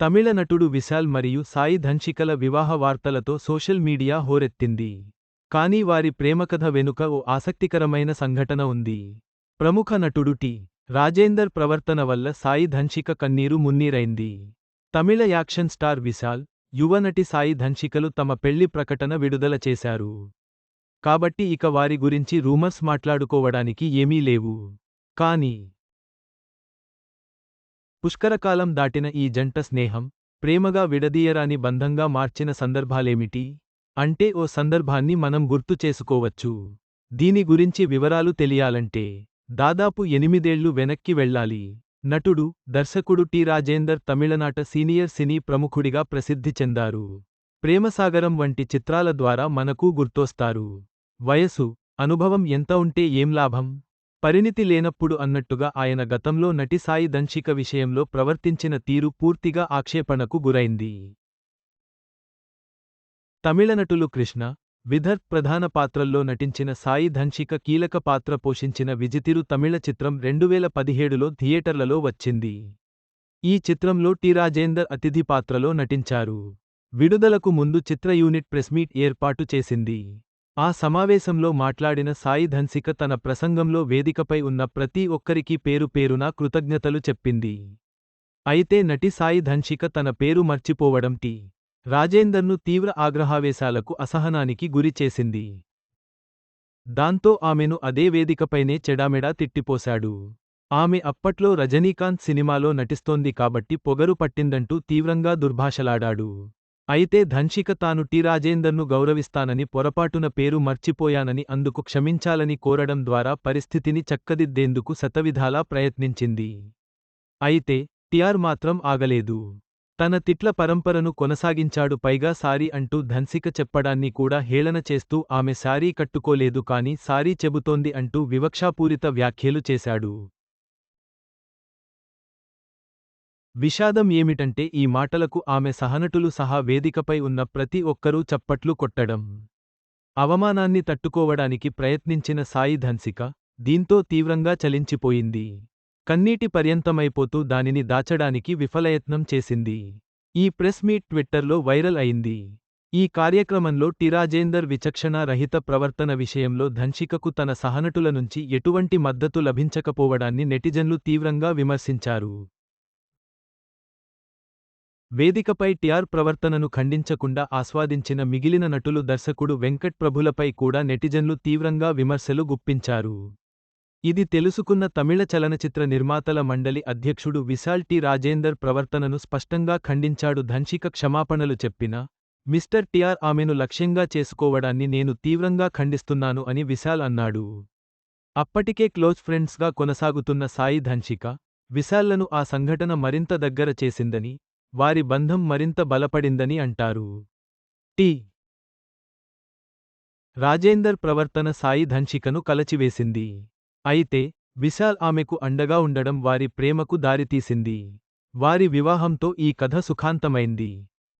తమిళ నటుడు విశాల్ మరియు సాయి ధన్షికల వివాహ వార్తలతో సోషల్ మీడియా హోరెత్తింది. కానీ వారి ప్రేమకథ వెనుక ఓ ఆసక్తికరమైన సంఘటన ఉంది. ప్రముఖ నటుడు టి. రాజేందర్ ప్రవర్తన వల్ల సాయి ధన్షిక కన్నీరు మున్నీరైంది. తమిళ యాక్షన్ స్టార్ విశాల్ యువ నటి సాయి ధన్షికలు తమ పెళ్ళి ప్రకటన విడుదల చేశారు. కాబట్టి ఇక వారి గురించి రూమర్స్ మాట్లాడుకోవడానికి ఏమీ లేవు. కానీ పుష్కరకాలం దాటిన ఈ జంట స్నేహం ప్రేమగా విడదీయరాని బంధంగా మార్చిన సందర్భాలేమిటి? అంటే ఓ సందర్భాన్ని మనం గుర్తు చేసుకోవచ్చు. దీని గురించి వివరాలు తెలియాలంటే దాదాపు ఎనిమిదేళ్ళు వెనక్కి వెళ్ళాలి. నటుడు దర్శకుడు టి. రాజేందర్ తమిళనాట సీనియర్ సినీ ప్రముఖుడిగా ప్రసిద్ధి చెందారు. ప్రేమసాగరం వంటి చిత్రాల ద్వారా మనకు గుర్తొస్తారు. వయసు అనుభవం ఎంత ఉంటే ఏం లాభం? పరిణితి లేనప్పుడు అన్నట్టుగా ఆయన గతంలో నటి సాయి దంశిక విషయంలో ప్రవర్తించిన తీరు పూర్తిగా ఆక్షేపణకు గురైంది. తమిళ నటులు కృష్ణ విదర్త్ ప్రధాన పాత్రల్లో నటించిన సాయి ధన్షిక కీలక పాత్ర పోషించిన విజితిరు తమిళ చిత్రం రెండువేల పదిహేడులో థియేటర్లలో వచ్చింది. ఈ చిత్రంలో టి రాజేందర్ అతిథి పాత్రలో నటించారు. విడుదలకు ముందు చిత్ర యూనిట్ ప్రెస్మీట్ ఏర్పాటు చేసింది. ఆ సమావేశంలో మాట్లాడిన సాయి ధన్సిక తన ప్రసంగంలో వేదికపై ఉన్న ప్రతి ఒక్కరికీ పేరు పేరునా కృతజ్ఞతలు చెప్పింది. అయితే నటి సాయి ధన్షిక తన పేరు మర్చిపోవడం టి. రాజేందర్ను తీవ్ర ఆగ్రహావేశాలకు అసహనానికి గురి చేసింది. దాంతో ఆమెను అదే వేదికపైనే చెడామెడా తిట్టిపోశాడు. ఆమె అప్పట్లో రజనీకాంత్ సినిమాలో నటిస్తోంది కాబట్టి పొగరు పట్టిందంటూ తీవ్రంగా దుర్భాషలాడాడు. అయితే ధన్షిక తాను టి. రాజేందర్ను గౌరవిస్తానని పొరపాటున పేరు మర్చిపోయానని అందుకు క్షమించాలని కోరడం ద్వారా పరిస్థితిని చక్కదిద్దేందుకు శతవిధాలా ప్రయత్నించింది. అయితే టిఆర్ మాత్రం ఆగలేదు. తన తిట్ల పరంపరను కొనసాగించాడు. పైగా సారీ అంటూ ధన్సిక చెప్పడాన్ని కూడా హేళన చేస్తూ ఆమె సారీ కట్టుకోలేదు కాని సారీ చెబుతోంది అంటూ వివక్షాపూరిత వ్యాఖ్యలు చేశాడు. విషాదం ఏమిటంటే ఈ మాటలకు ఆమె సహనటులు సహా వేదికపై ఉన్న ప్రతి ఒక్కరూ చప్పట్లు కొట్టడం. అవమానాన్ని తట్టుకోవడానికి ప్రయత్నించిన సాయి ధన్సిక దీంతో తీవ్రంగా చలించిపోయింది. కన్నీటి పర్యంతమైపోతూ దానిని దాచడానికి విఫలయత్నం చేసింది. ఈ ప్రెస్ మీట్ ట్విట్టర్లో వైరల్ అయింది. ఈ కార్యక్రమంలో టిరాజేందర్ విచక్షణా రహిత ప్రవర్తన విషయంలో ధన్షికకు తన సహనటుల నుంచి ఎటువంటి మద్దతు లభించకపోవడాన్ని నెటిజన్లు తీవ్రంగా విమర్శించారు. వేదికపై టిఆర్ ప్రవర్తనను ఖండించకుండా ఆస్వాదించిన మిగిలిన నటులు దర్శకుడు వెంకట్ ప్రభులపై కూడా నెటిజన్లు తీవ్రంగా విమర్శలు గుప్పించారు. ఇది తెలుసుకున్న తమిళ చలనచిత్ర నిర్మాతల మండలి అధ్యక్షుడు విశాల్ టి. రాజేందర్ ప్రవర్తనను స్పష్టంగా ఖండించాడు ధన్షిక క్షమాపణలు చెప్పినా మిస్టర్ టిఆర్ ఆమెను లక్ష్యంగా చేసుకోవడాన్ని నేను తీవ్రంగా ఖండిస్తున్నాను అని విశాల్ అన్నాడు. అప్పటికే క్లోజ్ ఫ్రెండ్స్గా కొనసాగుతున్న సాయి ధన్షిక విశాల్లను ఆ సంఘటన మరింత దగ్గర చేసిందని వారి బంధం మరింత బలపడిందని అంటారు. టి. రాజేందర్ ప్రవర్తన సాయి ధన్షికను కలచివేసింది. అయితే విశాల్ ఆమెకు అండగా ఉండడం వారి ప్రేమకు దారితీసింది. వారి వివాహంతో ఈ కథ సుఖాంతమైంది.